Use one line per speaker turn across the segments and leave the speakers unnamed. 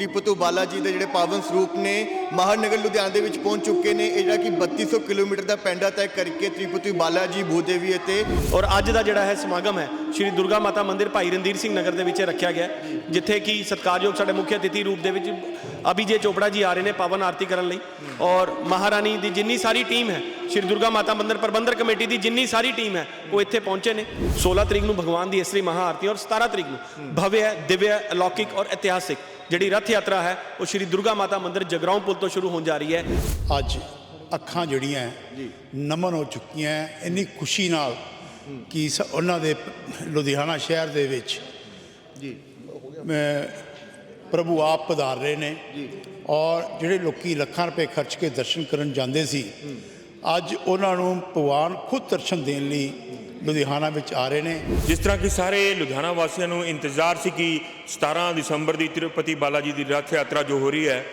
ਤ੍ਰਿਪਤੂ ਬਾਲਾ ਜੀ ਦੇ ਜਿਹੜੇ ਪਾਵਨ ਸਰੂਪ ਨੇ, ਮਹਾਨਗਰ ਲੁਧਿਆਣਾ ਦੇ ਵਿੱਚ ਪਹੁੰਚ ਚੁੱਕੇ ਨੇ। ਇਹ ਜਿਹੜਾ ਕਿ 3200 ਕਿਲੋਮੀਟਰ ਦਾ ਪੈਂਡਾ ਤੈਅ ਕਰਕੇ ਤ੍ਰਿਪਤੂ ਬਾਲਾ ਜੀ ਭੂਦੇਵੀ ਅਤੇ
ਔਰ ਅੱਜ ਦਾ ਜਿਹੜਾ ਹੈ ਸਮਾਗਮ ਹੈ, ਸ਼੍ਰੀ ਦੁਰਗਾ ਮਾਤਾ ਮੰਦਿਰ ਭਾਈ ਰਣਧੀਰ ਸਿੰਘ ਨਗਰ ਦੇ ਵਿੱਚ ਰੱਖਿਆ ਗਿਆ ਜਿੱਥੇ ਕਿ ਸਤਿਕਾਰਯੋਗ ਸਾਡੇ ਮੁੱਖ ਅਤਿਥੀ ਰੂਪ ਦੇ ਵਿੱਚ ਅਭਿਜੇ ਚੋਪੜਾ ਜੀ ਆ ਰਹੇ ਨੇ ਪਾਵਨ ਆਰਤੀ ਕਰਨ ਲਈ। ਔਰ ਮਹਾਰਾਣੀ ਦੀ ਜਿੰਨੀ ਸਾਰੀ ਟੀਮ ਹੈ, ਸ਼੍ਰੀ ਦੁਰਗਾ ਮਾਤਾ ਮੰਦਿਰ ਪ੍ਰਬੰਧਕ ਕਮੇਟੀ ਦੀ ਜਿੰਨੀ ਸਾਰੀ ਟੀਮ ਹੈ, ਉਹ ਇੱਥੇ ਪਹੁੰਚੇ ਨੇ। 16 ਤਰੀਕ ਨੂੰ ਭਗਵਾਨ ਦੀ ਅਸਲੀ ਮਹਾ ਆਰਤੀ ਔਰ 17 ਤਰੀਕ ਨੂੰ ਭਵਯ ਹੈ ਦਿਵਯ ਅਲੌਕਿਕ ਔਰ ਇਤਿਹਾਸਿਕ ਜਿਹੜੀ ਰਥ ਯਾਤਰਾ ਹੈ ਉਹ ਸ਼੍ਰੀ ਦੁਰਗਾ ਮਾਤਾ ਮੰਦਿਰ ਜਗਰਾਉਂ ਪੁਲ ਤੋਂ ਸ਼ੁਰੂ ਹੋਣ ਜਾ ਰਹੀ ਹੈ।
ਅੱਜ ਅੱਖਾਂ ਜਿਹੜੀਆਂ ਹੈ, ਨਮਨ ਹੋ ਚੁੱਕੀਆਂ ਇੰਨੀ ਖੁਸ਼ੀ ਨਾਲ ਕਿ ਉਹਨਾਂ ਦੇ ਲੁਧਿਆਣਾ ਸ਼ਹਿਰ ਦੇ ਵਿੱਚ ਜੀ। ਪ੍ਰਭੂ ਆਪ ਪਧਾਰ ਰਹੇ ਨੇ ਜੀ। ਔਰ ਜਿਹੜੇ ਲੋਕੀ ਲੱਖਾਂ ਰੁਪਏ ਖਰਚ ਕੇ ਦਰਸ਼ਨ ਕਰਨ ਜਾਂਦੇ ਸੀ ਅੱਜ ਉਹਨਾਂ ਨੂੰ ਭਗਵਾਨ ਖੁਦ ਦਰਸ਼ਨ ਦੇਣ ਲਈ ਲੁਧਿਆਣਾ ਵਿੱਚ ਆ ਰਹੇ ਨੇ
ਜਿਸ ਤਰ੍ਹਾਂ ਕਿ ਸਾਰੇ ਲੁਧਿਆਣਾ ਵਾਸੀਆਂ ਨੂੰ ਇੰਤਜ਼ਾਰ ਸੀ ਕਿ 17 ਦਸੰਬਰ ਦੀ ਤਿਰੂਪਤੀ ਬਾਲਾ ਜੀ ਦੀ ਰਥ ਯਾਤਰਾ ਜੋ ਹੋ ਰਹੀ ਹੈ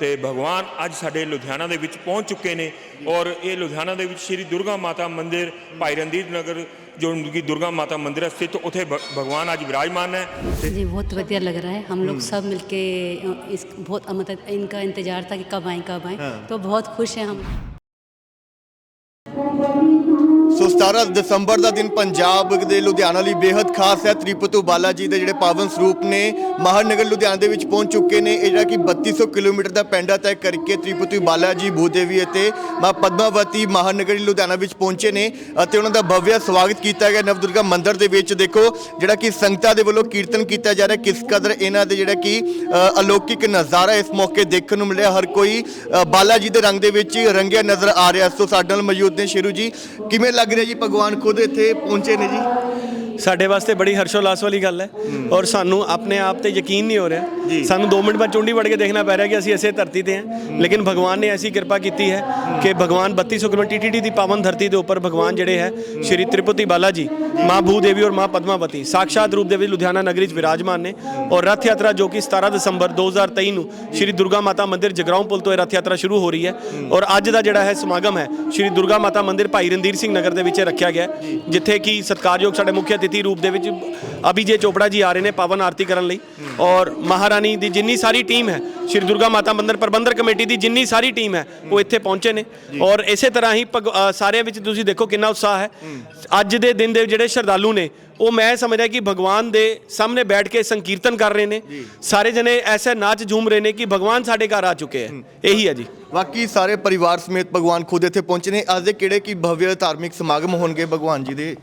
ਤੇ ਭਗਵਾਨ ਅੱਜ ਸਾਡੇ ਲੁਧਿਆਣਾ ਦੇ ਵਿੱਚ ਪਹੁੰਚ ਚੁੱਕੇ ਨੇ ਔਰ ਇਹ ਲੁਧਿਆਣਾ ਦੇ ਵਿੱਚ ਸ਼੍ਰੀ ਦੁਰਗਾ ਮਾਤਾ ਮੰਦਿਰ ਭਾਈ ਰਣਜੀਤ ਨਗਰ ਜੋ ਕਿ ਦੁਰਗਾ ਮਾਤਾ ਮੰਦਿਰ ਹੈ ਸਥਿਤ ਉੱਥੇ ਭ- ਭਗਵਾਨ ਅੱਜ ਵਿਰਾਜਮਾਨ ਹੈ
जी बहुत बढ़िया लग रहा है हम लोग सब मिलके अ, इस बहुत अ, मतलब इनका इंतजार था कि कब आएं कब आएं तो बहुत खुश हैं हम
ਸੋ 17 ਦਸੰਬਰ ਦਾ ਦਿਨ ਪੰਜਾਬ ਦੇ ਲੁਧਿਆਣਾ ਲਈ ਬੇहद ਖਾਸ ਹੈ। ਤ੍ਰਿਪਤੂ ਬਾਲਾ ਜੀ ਦੇ ਜਿਹੜੇ ਪਾਵਨ ਸਰੂਪ ਨੇ ਮਹਾਨਗਰ ਲੁਧਿਆਣਾ ਦੇ ਵਿੱਚ ਪਹੁੰਚ ਚੁੱਕੇ ਨੇ। ਇਹ ਜਿਹੜਾ ਕਿ 3200 ਕਿਲੋਮੀਟਰ ਦਾ ਪੈਂਡਾ ਤੈਅ ਕਰਕੇ ਤ੍ਰਿਪਤੂ ਬਾਲਾ ਜੀ ਭੂਦੇਵੀ ਅਤੇ ਮਾਂ ਪਦਮਾਵਤੀ ਮਹਾਨਗਰੀ ਲੁਧਿਆਣਾ ਵਿੱਚ ਪਹੁੰਚੇ ਨੇ ਅਤੇ ਉਹਨਾਂ ਦਾ ਭਵਯ ਸਵਾਗਤ ਕੀਤਾ ਗਿਆ ਨਵਦੁਰਗਾ ਮੰਦਿਰ ਦੇ ਵਿੱਚ। ਦੇਖੋ ਜਿਹੜਾ ਕਿ ਸੰਗਤਾਂ ਦੇ ਵੱਲੋਂ ਕੀਰਤਨ ਕੀਤਾ ਜਾ ਰਿਹਾ ਕਿਸ ਕਦਰ ਇਹਨਾਂ ਦੇ ਜਿਹੜਾ ਕਿ ਅਲੌਕਿਕ ਨਜ਼ਾਰਾ ਇਸ ਮੌਕੇ ਦੇਖਣ ਨੂੰ ਮਿਲਿਆ। ਹਰ ਕੋਈ ਅ, ਬਾਲਾ ਜੀ ਦੇ ਰੰਗ ਦੇ ਵਿੱਚ ਰੰਗਿਆ ਨਜ਼ਰ ਆ ਰਿਹਾ। ਸੋ ਸਾਡੇ ਨਾਲ ਮੌਜੂਦ ਨੇ ਸ਼ੇਰੂ ਜੀ ਕਿਵੇਂ ਲੱਗ ਰਿਹਾ ਜੀ ਭਗਵਾਨ ਖੁਦ ਇੱਥੇ ਪਹੁੰਚੇ ਨੇ ਜੀ।
ਸਾਡੇ ਵਾਸਤੇ ਬੜੀ ਹਰਸ਼ੋਲਾਸ ਵਾਲੀ ਗੱਲ ਹੈ। ਔਰ ਸਾਨੂੰ ਆਪਣੇ ਆਪ ਤੇ ਯਕੀਨ ਨਹੀਂ ਹੋ ਰਿਹਾ। ਸਾਨੂੰ 2 ਮਿੰਟ ਬਾਅਦ ਚੁੰਡੀ ਵੜ ਕੇ ਦੇਖਣਾ ਪੈ ਰਿਹਾ ਕਿ ਅਸੀਂ ਇਸੇ ਧਰਤੀ ਤੇ ਹਾਂ। ਲੇਕਿਨ ਭਗਵਾਨ ਨੇ ਐਸੀ ਕਿਰਪਾ ਕੀਤੀ ਹੈ ਕਿ ਭਗਵਾਨ 3200 ਕਿਲੋਮੀਟਰ ਟੀਟੀਡੀ ਦੀ ਪਾਵਨ ਧਰਤੀ ਦੇ ਉੱਪਰ ਭਗਵਾਨ ਜਿਹੜੇ ਹੈ ਸ਼੍ਰੀ ਤ੍ਰਿਪਤੀ ਬਾਲਾ ਜੀ ਮਾਂ ਭੂਦੇਵੀ ਔਰ ਮਾਂ ਪਦਮਾਵਤੀ ਸਾਖਸ਼ਾਤ ਰੂਪ ਦੇ ਵਿੱਚ ਲੁਧਿਆਣਾ ਨਗਰੀ 'ਚ ਵਿਰਾਜਮਾਨ ਨੇ। ਔਰ ਰਥ ਯਾਤਰਾ ਜੋ ਕਿ 17 ਦਸੰਬਰ 2023 ਨੂੰ ਸ਼੍ਰੀ ਦੁਰਗਾ ਮਾਤਾ ਮੰਦਿਰ ਜਗਰਾਉਂ ਪੁਲ ਤੋਂ ਇਹ ਰਥ ਯਾਤਰਾ ਸ਼ੁਰੂ ਹੋ ਰਹੀ ਹੈ। ਔਰ ਅੱਜ ਦਾ ਜਿਹੜਾ ਹੈ ਸਮਾਗਮ ਹੈ ਸ਼੍ਰੀ ਦੁਰਗਾ ਮਾਤਾ ਮੰਦਿਰ ਭਾਈ ਰਣਧੀਰ ਸਿੰਘ ਨਗਰ ਦੇ ਵਿੱਚ ਰੱਖਿਆ ਗਿਆ ਜਿੱਥੇ ਕਿ ਸਤਿਕਾਰਯੋਗ ਸਾਡੇ ਮੁੱਖ ਅਤਿਥੀ ਰੂਪ ਦੇ ਵਿੱਚ ਅਭਿਜੇ ਚੋਪੜਾ ਜੀ ਆ ਰਹੇ ਨੇ ਪਾਵਨ ਆਰਤੀ ਕਰਨ ਲਈ। ਔਰ ਮਹਾਰਾਣੀ ਦੀ ਜਿੰਨੀ ਸਾਰੀ ਟੀਮ ਹੈ ਸ਼੍ਰੀ ਦੁਰਗਾ ਮਾਤਾ ਮੰਦਿਰ ਪ੍ਰਬੰਧਕ ਕਮੇਟੀ ਦੀ ਜਿੰਨੀ ਸਾਰੀ ਟੀਮ ਹੈ ਉਹ ਇੱਥੇ ਪਹੁੰਚੇ ਨੇ। ਔਰ ਇਸੇ ਤਰ੍ਹਾਂ ਹੀ ਸਾਰਿਆਂ ਵਿੱਚ ਤੁਸੀਂ ਦੇਖੋ ਕਿੰਨਾ ਉਤਸ਼ਾਹ ਹੈ। ਅੱਜ ਦੇ ਦਿਨ ਦੇ ਜਿਹੜੇ ਸ਼ਰਧਾਲੂ ਨੇ ਉਹ ਮੈਂ ਸਮਝਦਾ ਕਿ ਭਗਵਾਨ ਦੇ ਸਾਹਮਣੇ ਬੈਠ ਕੇ ਸੰਕੀਰਤਨ ਕਰ ਰਹੇ ਨੇ। ਸਾਰੇ ਜਣੇ ਐਸੇ ਨਾਚ ਝੂਮ ਰਹੇ ਨੇ ਕਿ ਭਗਵਾਨ ਸਾਡੇ ਘਰ ਆ ਚੁੱਕੇ ਹੈ। ਇਹੀ ਹੈ ਜੀ।
ਬਾਕੀ ਸਾਰੇ ਪਰਿਵਾਰ ਸਮੇਤ ਭਗਵਾਨ ਖੁਦ ਇੱਥੇ ਪਹੁੰਚੇ ਨੇ। ਅੱਜ ਦੇ ਕਿਹੜੇ ਕੀ ਭਵਯ ਧਾਰਮਿਕ ਸਮਾਗਮ ਹੋਣਗੇ ਭਗਵਾਨ ਜੀ ਦੇ?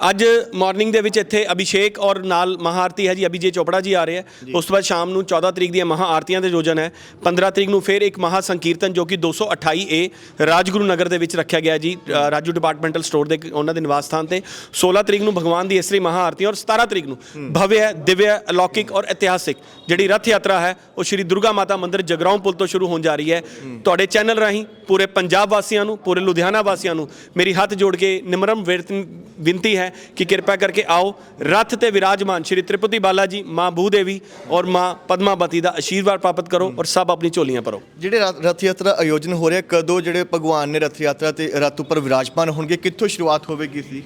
ਅੱਜ ਮਾਰਨਿੰਗ ਦੇ ਵਿੱਚ ਇੱਥੇ ਅਭਿਸ਼ੇਕ ਔਰ ਨਾਲ ਮਹਾਆਰਤੀ ਹੈ ਜੀ ਅਭਿਜੇ ਚੋਪੜਾ ਜੀ ਆ ਰਹੇ ਹੈ। ਉਸ ਤੋਂ ਬਾਅਦ ਸ਼ਾਮ ਨੂੰ 14 ਤਰੀਕ ਦੀਆਂ ਮਹਾ ਆਰਤੀਆਂ ਦੇ ਯੋਜਨ ਹੈ। 15 ਤਰੀਕ ਨੂੰ ਫਿਰ ਇੱਕ ਮਹਾ ਸੰਕੀਰਤਨ ਜੋ ਕਿ 228 ਏ ਰਾਜਗੁਰੂ ਨਗਰ ਦੇ ਵਿੱਚ ਰੱਖਿਆ ਗਿਆ ਜੀ ਰਾਜੂ ਡਿਪਾਰਟਮੈਂਟਲ ਸਟੋਰ ਦੇ ਉਹਨਾਂ ਦੇ ਨਿਵਾਸ ਸਥਾਨ ਤੇ। 16 ਤਰੀਕ ਨੂੰ ਭਗਵਾਨ ਦੀ ਇਸਰੀ ਮਹਾ ਆਰਤੀ ਔਰ 17 ਤਰੀਕ ਨੂੰ ਭਵਯ ਦਿਵਯ ਅਲੌਕਿਕ ਔਰ ਇਤਿਹਾਸਿਕ ਜਿਹੜੀ ਰਥ ਯਾਤਰਾ ਹੈ ਉਹ ਸ਼੍ਰੀ ਦੁਰਗਾ ਮਾਤਾ ਮੰਦਿਰ ਜਗਰਾਉਂ ਪੁਲ ਤੋਂ ਸ਼ੁਰੂ ਹੋਣ ਜਾ ਰਹੀ ਹੈ। ਤੁਹਾਡੇ ਚੈਨਲ ਰਾਹੀਂ ਪੂਰੇ ਪੰਜਾਬ ਵਾਸੀਆਂ ਨੂੰ ਪੂਰੇ ਲੁਧਿਆਣਾ ਵਾਸੀਆਂ ਨੂੰ ਮੇਰੀ ਹੱਥ ਜੋੜ ਕੇ ਨਿਮਰਮ ਵੇਰਤ- ਬੇਨਤੀ ਹੈ ਕਿ ਕਿਰਪਾ ਕਰਕੇ ਆਓ। ਰਥ ਤੇ ਵਿਰਾਜਮਾਨ ਸ਼੍ਰੀ ਤ੍ਰਿਪਤੀ ਬਾਲਾ ਜੀ ਮਾਂ ਭੂਦੇਵੀ ਔਰ ਮਾਂ ਪਦਮਾਵਤੀ ਦਾ ਆਸ਼ੀਰਵਾਦ ਪ੍ਰਾਪਤ ਕਰੋ ਔਰ ਸਭ ਆਪਣੀ ਝੋਲੀਆਂ ਭਰੋ।
ਜਿਹੜੇ ਰਥ ਯਾਤਰਾ ਆਯੋਜਨ ਹੋ ਰਿਹਾ ਕਦੋਂ ਜਿਹੜੇ ਭਗਵਾਨ ਨੇ ਰਥ ਯਾਤਰਾ ਤੇ ਰਥ ਉੱਪਰ ਵਿਰਾਜਮਾਨ ਹੋਣਗੇ ਕਿੱਥੋਂ ਸ਼ੁਰੂਆਤ ਹੋਵੇਗੀ ਸੀ?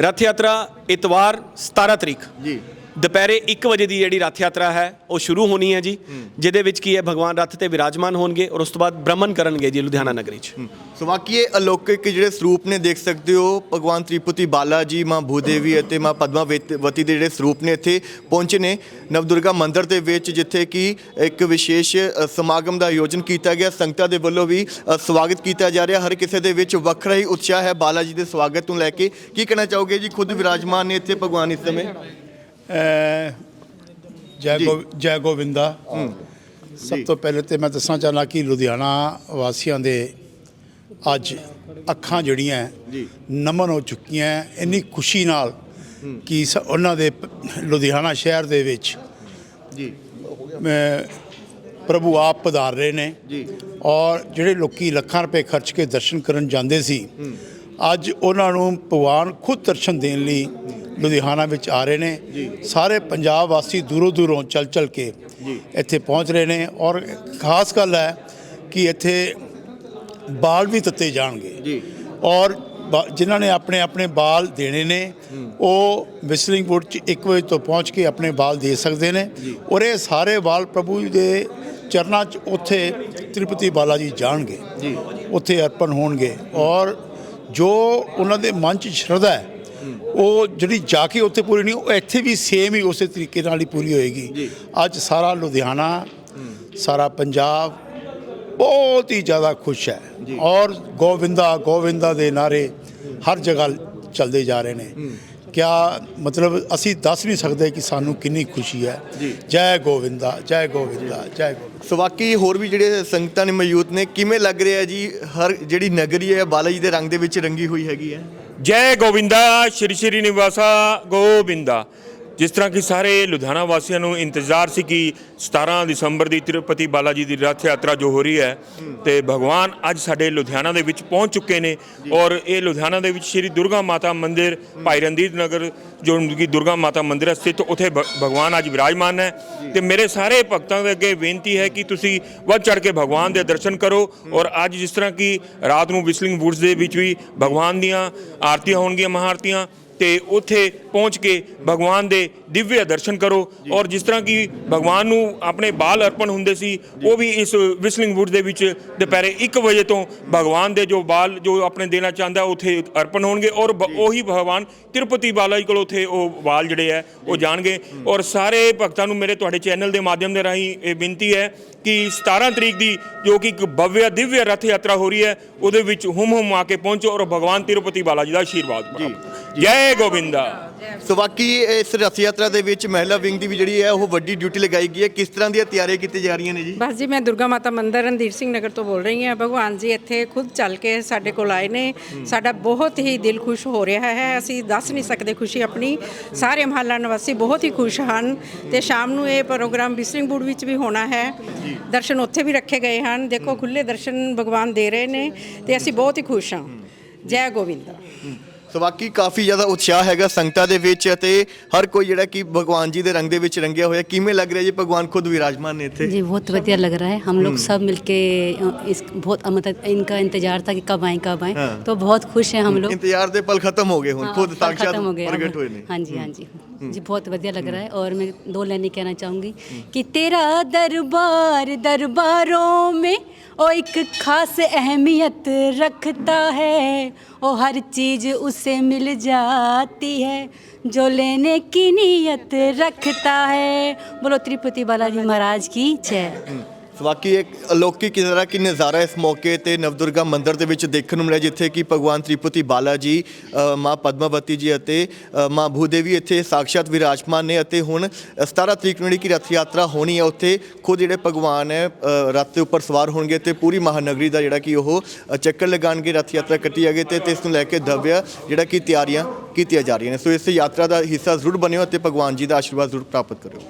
ਰਥ ਯਾਤਰਾ ਇਤਵਾਰ 17 ਤਰੀਕ।
ਜੀ।
ਦੁਪਹਿਰੇ 1 ਵਜੇ ਦੀ ਜਿਹੜੀ ਰਥ ਯਾਤਰਾ ਹੈ ਉਹ ਸ਼ੁਰੂ ਹੋਣੀ ਹੈ ਜੀ ਜਿਹਦੇ ਵਿੱਚ ਕੀ ਹੈ ਭਗਵਾਨ ਰਥ ਤੇ ਵਿਰਾਜਮਾਨ ਹੋਣਗੇ ਔਰ ਉਸ ਤੋਂ ਬਾਅਦ ਬ੍ਰਹਮਣ ਕਰਨਗੇ ਜੀ ਲੁਧਿਆਣਾ ਨਗਰੀ 'ਚ।
ਸੋ ਬਾਕੀ ਇਹ ਅਲੌਕਿਕ ਜਿਹੜੇ ਸਰੂਪ ਨੇ ਦੇਖ ਸਕਦੇ ਹੋ ਭਗਵਾਨ ਤ੍ਰਿਪਤੀ ਬਾਲਾ ਜੀ ਮਾਂ ਭੂਦੇਵੀ ਅਤੇ ਮਾਂ ਪਦਮਾਵਤੀ ਦੇ ਜਿਹੜੇ ਸਰੂਪ ਨੇ ਇੱਥੇ ਪਹੁੰਚੇ ਨੇ। ਨਵਦੁਰਗਾ ਮੰਦਿਰ ਦੇ ਵਿੱਚ ਜਿੱਥੇ ਕਿ ਇੱਕ ਵਿਸ਼ੇਸ਼ ਸਮਾਗਮ ਦਾ ਆਯੋਜਨ ਕੀਤਾ ਗਿਆ ਸੰਗਤਾਂ ਦੇ ਵੱਲੋਂ ਵੀ ਸਵਾਗਤ ਕੀਤਾ ਜਾ ਰਿਹਾ। ਹਰ ਕਿਸੇ ਦੇ ਵਿੱਚ ਵੱਖਰਾ ਹੀ ਉਤਸ਼ਾਹ ਹੈ। ਬਾਲਾ ਜੀ ਦੇ ਸਵਾਗਤ ਨੂੰ ਲੈ ਕੇ ਕੀ ਕਹਿਣਾ ਚਾਹੋਗੇ ਜੀ? ਖੁਦ ਵਿਰਾਜਮਾਨ ਨੇ ਇੱਥੇ ਭਗਵਾਨ ਇਸ ਸਮੇਂ।
ਜੈ। ਗੋ ਜੈ। ਗੋਵਿੰਦਾ। ਸਭ ਤੋਂ ਪਹਿਲੇ ਤੇ ਮੈਂ ਦੱਸਣਾ ਚਾਹਨਾ ਕਿ ਲੁਧਿਆਣਾ ਵਾਸੀਆਂ ਦੇ ਅੱਜ ਅੱਖਾਂ ਜਿਹੜੀਆਂ। ਨਮਨ ਹੋ ਚੁੱਕੀਆਂ ਇੰਨੀ ਖੁਸ਼ੀ ਨਾਲ ਕਿ ਉਹਨਾਂ ਦੇ ਲੁਧਿਆਣਾ ਸ਼ਹਿਰ ਦੇ ਵਿੱਚ
ਜੀ।
ਪ੍ਰਭੂ ਆਪ ਪਧਾਰ ਰਹੇ ਨੇ।
ਜੀ।
ਔਰ ਜਿਹੜੇ ਲੋਕੀ ਲੱਖਾਂ ਰੁਪਏ ਖਰਚ ਕੇ ਦਰਸ਼ਨ ਕਰਨ ਜਾਂਦੇ ਸੀ ਅੱਜ ਉਹਨਾਂ ਨੂੰ ਭਗਵਾਨ ਖੁਦ ਦਰਸ਼ਨ ਦੇਣ ਲਈ ਲੁਧਿਆਣਾ ਵਿੱਚ ਆ ਰਹੇ ਨੇ। ਸਾਰੇ ਪੰਜਾਬ ਵਾਸੀ ਦੂਰੋਂ ਦੂਰੋਂ ਚੱਲ ਚੱਲ ਕੇ ਇੱਥੇ ਪਹੁੰਚ ਰਹੇ ਨੇ ਔਰ ਖਾਸ ਗੱਲ ਹੈ ਕਿ ਇੱਥੇ ਬਾਲ ਵੀ ਦਿੱਤੇ ਜਾਣਗੇ।
ਜੀ।
ਔਰ ਜਿਨ੍ਹਾਂ ਨੇ ਆਪਣੇ ਆਪਣੇ ਬਾਲ ਦੇਣੇ ਨੇ ਉਹ ਵਿਸਲਿੰਗ ਵੁੱਡ 'ਚ 1 ਵਜੇ ਤੋਂ ਪਹੁੰਚ ਕੇ ਆਪਣੇ ਬਾਲ ਦੇ ਸਕਦੇ ਨੇ। ਔਰ ਇਹ ਸਾਰੇ ਬਾਲ ਪ੍ਰਭੂ ਜੀ ਦੇ ਚਰਨਾਂ 'ਚ ਉੱਥੇ ਤ੍ਰਿਪਤੀ ਬਾਲਾ ਜੀ ਜਾਣਗੇ।
ਜੀ।
ਉੱਥੇ ਅਰਪਣ ਹੋਣਗੇ। ਔਰ ਜੋ ਉਹਨਾਂ ਦੇ ਮਨ 'ਚ ਸ਼ਰਧਾ ਹੈ ਉਹ ਜਿਹੜੀ ਜਾ ਕੇ ਉੱਥੇ ਪੂਰੀ ਨਹੀਂ ਉਹ ਇੱਥੇ ਵੀ ਸੇਮ ਹੀ ਉਸੇ ਤਰੀਕੇ ਨਾਲ ਹੀ ਪੂਰੀ ਹੋਏਗੀ। ਅੱਜ ਸਾਰਾ ਲੁਧਿਆਣਾ ਸਾਰਾ ਪੰਜਾਬ ਬਹੁਤ ਹੀ ਜ਼ਿਆਦਾ ਖੁਸ਼ ਹੈ। ਔਰ ਗੋਵਿੰਦਾ ਗੋਵਿੰਦਾ ਦੇ ਨਾਰੇ ਹਰ ਜਗ੍ਹਾ ਚੱਲਦੇ ਜਾ ਰਹੇ ਨੇ। ਕਿਆ ਮਤਲਬ ਅਸੀਂ ਦੱਸ ਨਹੀਂ ਸਕਦੇ ਕਿ ਸਾਨੂੰ ਕਿੰਨੀ ਖੁਸ਼ੀ ਹੈ। ਜੈ ਗੋਵਿੰਦਾ ਜੈ ਗੋਵਿੰਦਾ ਜੈ ਗੋਵਿੰਦਾ।
ਸੋ ਬਾਕੀ ਹੋਰ ਵੀ ਜਿਹੜੇ ਸੰਗਤਾਂ ਨੇ ਮੌਜੂਦ ਨੇ ਕਿਵੇਂ ਲੱਗ ਰਿਹਾ ਜੀ? ਹਰ ਜਿਹੜੀ ਨਗਰੀ ਹੈ ਬਾਲਾ ਜੀ ਦੇ ਰੰਗ ਦੇ ਵਿੱਚ ਰੰਗੀ ਹੋਈ ਹੈਗੀ ਹੈ।
ਜੈ ਗੋਵਿੰਦਾ ਸ਼੍ਰੀ ਸ਼੍ਰੀ ਨਿਵਾਸਾ ਗੋਬਿੰਦਾ ਜਿਸ ਤਰ੍ਹਾਂ ਕਿ ਸਾਰੇ ਲੁਧਿਆਣਾ ਵਾਸੀਆਂ ਨੂੰ ਇੰਤਜ਼ਾਰ ਸੀ ਕਿ 17 ਦਸੰਬਰ ਦੀ ਤਿਰੂਪਤੀ ਬਾਲਾ ਜੀ ਦੀ ਰਥ ਯਾਤਰਾ ਜੋ ਹੋ ਰਹੀ ਹੈ, ਤੇ ਭਗਵਾਨ ਅੱਜ ਸਾਡੇ ਲੁਧਿਆਣਾ ਦੇ ਵਿੱਚ ਪਹੁੰਚ ਚੁੱਕੇ ਨੇ ਔਰ ਇਹ ਲੁਧਿਆਣਾ ਦੇ ਵਿੱਚ ਸ਼੍ਰੀ ਦੁਰਗਾ ਮਾਤਾ ਮੰਦਿਰ, ਭਾਈ ਰਣਜੀਤ ਨਗਰ, ਜੋ ਕਿ ਦੁਰਗਾ ਮਾਤਾ ਮੰਦਿਰ ਹੈ, ਸਥਿਤ ਉੱਥੇ ਭਗਵਾਨ ਅੱਜ ਵਿਰਾਜਮਾਨ ਹੈ। ਤੇ ਮੇਰੇ ਸਾਰੇ ਭਗਤਾਂ ਦੇ ਅੱਗੇ ਬੇਨਤੀ ਹੈ ਕਿ ਤੁਸੀਂ ਵੱਧ ਚੜ ਕੇ ਭਗਵਾਨ ਦੇ ਦਰਸ਼ਨ ਕਰੋ ਔਰ ਅੱਜ ਜਿਸ ਤਰ੍ਹਾਂ ਕਿ ਰਾਤ ਨੂੰ ਵਿਸਲਿੰਗ ਵੁੱਡਸ ਦੇ ਵਿੱਚ ਵੀ ਭਗਵਾਨ ਦੀਆਂ ਆਰਤੀਆਂ ਹੋਣਗੀਆਂ, ਮਹਾਰਤੀਆਂ ਤੇ ਉੱਥੇ ਪਹੁੰਚ ਕੇ ਭਗਵਾਨ ਦੇ ਦਿਵਯ ਦਰਸ਼ਨ ਕਰੋ। ਔਰ ਜਿਸ ਤਰ੍ਹਾਂ ਕਿ ਭਗਵਾਨ ਨੂੰ ਆਪਣੇ ਬਾਲ ਅਰਪਣ ਹੁੰਦੇ ਸੀ ਉਹ ਵੀ ਇਸ ਵਿਸਲਿੰਗ ਵੁੱਡ ਦੇ ਵਿੱਚ ਦੁਪਹਿਰੇ 1 ਵਜੇ ਤੋਂ ਭਗਵਾਨ ਦੇ ਜੋ ਬਾਲ ਜੋ ਆਪਣੇ ਦੇਣਾ ਚਾਹੁੰਦਾ ਉੱਥੇ ਅਰਪਣ ਹੋਣਗੇ। ਔਰ ਉਹੀ ਭਗਵਾਨ ਤਿਰੂਪਤੀ ਬਾਲਾ ਜੀ ਕੋਲ ਉੱਥੇ ਉਹ ਬਾਲ ਜਿਹੜੇ ਹੈ ਉਹ ਜਾਣਗੇ। ਔਰ ਸਾਰੇ ਭਗਤਾਂ ਨੂੰ ਮੇਰੇ ਤੁਹਾਡੇ ਚੈਨਲ ਦੇ ਮਾਧਿਅਮ ਦੇ ਰਾਹੀਂ ਇਹ ਬੇਨਤੀ ਹੈ ਕਿ 17 ਤਰੀਕ ਦੀ ਜੋ ਕਿ ਇੱਕ ਭਵਯ ਦਿਵਯ ਰਥ ਯਾਤਰਾ ਹੋ ਰਹੀ ਹੈ ਉਹਦੇ ਵਿੱਚ ਹੁਮ ਹੁਮ ਆ ਕੇ ਪਹੁੰਚੋ ਔਰ ਭਗਵਾਨ ਤਿਰੂਪਤੀ ਬਾਲਾ ਜੀ ਦਾ ਆਸ਼ੀਰਵਾਦ ਪ੍ਰਾਪਤ ਜੈ ਗੋਬਿੰਦਾ।
ਸੋ ਬਾਕੀ ਇਸ ਰਥ ਯਾਤਰਾ ਦੇ ਵਿੱਚ ਮਹਿਲਾ ਵਿੰਗ ਦੀ ਵੀ ਜਿਹੜੀ ਹੈ ਉਹ ਵੱਡੀ ਡਿਊਟੀ ਲਗਾਈ ਗਈ ਹੈ। ਕਿਸ ਤਰ੍ਹਾਂ ਦੀਆਂ ਤਿਆਰੀਆਂ ਕੀਤੀਆਂ ਜਾ ਰਹੀਆਂ ਨੇ ਜੀ?
ਬਸ ਜੀ ਮੈਂ ਦੁਰਗਾ ਮਾਤਾ ਮੰਦਿਰ ਰਣਧੀਰ ਸਿੰਘ ਨਗਰ ਤੋਂ ਬੋਲ ਰਹੀ ਹਾਂ। ਭਗਵਾਨ ਜੀ ਇੱਥੇ ਖੁਦ ਚੱਲ ਕੇ ਸਾਡੇ ਕੋਲ ਆਏ ਨੇ। ਸਾਡਾ ਬਹੁਤ ਹੀ ਦਿਲ ਖੁਸ਼ ਹੋ ਰਿਹਾ ਹੈ। ਅਸੀਂ ਦੱਸ ਨਹੀਂ ਸਕਦੇ ਖੁਸ਼ੀ ਆਪਣੀ। ਸਾਰੇ ਮਹੱਲਾ ਨਿਵਾਸੀ ਬਹੁਤ ਹੀ ਖੁਸ਼ ਹਨ ਤੇ ਸ਼ਾਮ ਨੂੰ ਇਹ ਪ੍ਰੋਗਰਾਮ ਬਿਸਲਿੰਗਪੁਰ ਵਿੱਚ ਵੀ ਹੋਣਾ ਹੈ। ਦਰਸ਼ਨ ਉੱਥੇ ਵੀ ਰੱਖੇ ਗਏ ਹਨ। ਦੇਖੋ ਖੁੱਲੇ ਦਰਸ਼ਨ ਭਗਵਾਨ ਦੇ ਰਹੇ ਨੇ ਤੇ ਅਸੀਂ ਬਹੁਤ ਹੀ ਖੁਸ਼ ਹਾਂ। ਜੈ ਗੋਬਿੰਦਾ।
ਸੋ ਬਾਕੀ ਕਾਫੀ ਜ਼ਿਆਦਾ ਉਤਸ਼ਾਹ ਹੈਗਾ ਸੰਗਤਾਂ ਦੇ ਵਿੱਚ ਅਤੇ ਹਰ ਕੋਈ ਜਿਹੜਾ ਕਿ ਭਗਵਾਨ ਜੀ ਦੇ ਰੰਗ ਦੇ ਵਿੱਚ ਰੰਗਿਆ ਹੋਇਆ ਕਿਵੇਂ ਲੱਗ ਰਿਹਾ ਜੀ ਭਗਵਾਨ ਖੁਦ ਵਿਰਾਜਮਾਨ ਨੇ ਇੱਥੇ
जी बहुत बढ़िया लग रहा है हम लोग सब मिलके अ, इस बहुत अ, मतलब इनका इंतजार था कि कब आए कब आए
हाँ।
तो बहुत खुश हैं हम लोग
ਇੰਤਜ਼ਾਰ ਦੇ ਪਲ ਖਤਮ ਹੋ ਗਏ ਹੁਣ
हाँ,
ਖੁਦ
फल
ਸਾਖਸ਼ਾਤ
खत्म हो गया
ਪ੍ਰਗਟ ਹੋਏ ਨੇ
हाँ जी हाँ जी जी बहुत बढ़िया लग रहा है और मैं दो लाइनें कहना चाहूँगी कि तेरा दरबार दरबारों में ओ एक खास अहमियत रखता है। ओ हर चीज़ उसे मिल जाती है जो लेने की नीयत रखता है। बोलो तिरुपति बालाजी महाराज की जय।
ਸੋ ਬਾਕੀ ਇੱਕ ਅਲੌਕਿਕ ਤਰ੍ਹਾਂ ਕਿ ਨਜ਼ਾਰਾ ਇਸ ਮੌਕੇ ਤੇ ਨਵਦੁਰਗਾ ਮੰਦਿਰ ਦੇ ਵਿੱਚ ਦੇਖਣ ਨੂੰ ਮਿਲਿਆ ਜਿੱਥੇ ਕਿ ਭਗਵਾਨ ਤ੍ਰਿਪਤੀ ਬਾਲਾ ਜੀ ਮਾਂ ਪਦਮਾਵਤੀ ਜੀ ਅਤੇ ਮਾਂ ਭੂਦੇਵੀ ਇੱਥੇ ਸਾਖਸ਼ਾਤ ਵਿਰਾਜਮਾਨ ਨੇ ਅਤੇ ਹੁਣ 17 ਤਰੀਕ ਨੂੰ ਜਿਹੜੀ ਕਿ ਰਥ ਯਾਤਰਾ ਹੋਣੀ ਹੈ ਉੱਥੇ ਖੁਦ ਜਿਹੜੇ ਭਗਵਾਨ ਹੈ ਅ, ਰਥ ਦੇ ਉੱਪਰ ਸਵਾਰ ਹੋਣਗੇ ਤੇ ਪੂਰੀ ਮਹਾਨਗਰੀ ਦਾ ਜਿਹੜਾ ਕਿ ਉਹ ਚੱਕਰ ਲਗਾਉਣਗੇ ਰਥ ਯਾਤਰਾ ਕੱਟੀ ਜਾਗੇ ਤੇ ਤੇ ਇਸ ਨੂੰ ਲੈ ਕੇ ਦਵਿਆ ਜਿਹੜਾ ਕਿ ਤਿਆਰੀਆਂ ਕੀਤੀਆਂ ਜਾ ਰਹੀਆਂ ਨੇ। ਸੋ ਇਸ ਯਾਤਰਾ ਦਾ ਹਿੱਸਾ ਜ਼ਰੂਰ ਬਣਿਓ ਅਤੇ ਭਗਵਾਨ ਜੀ ਦਾ ਆਸ਼ੀਰਵਾਦ ਜ਼ਰੂਰ ਪ੍ਰਾਪਤ ਕਰਿਓ।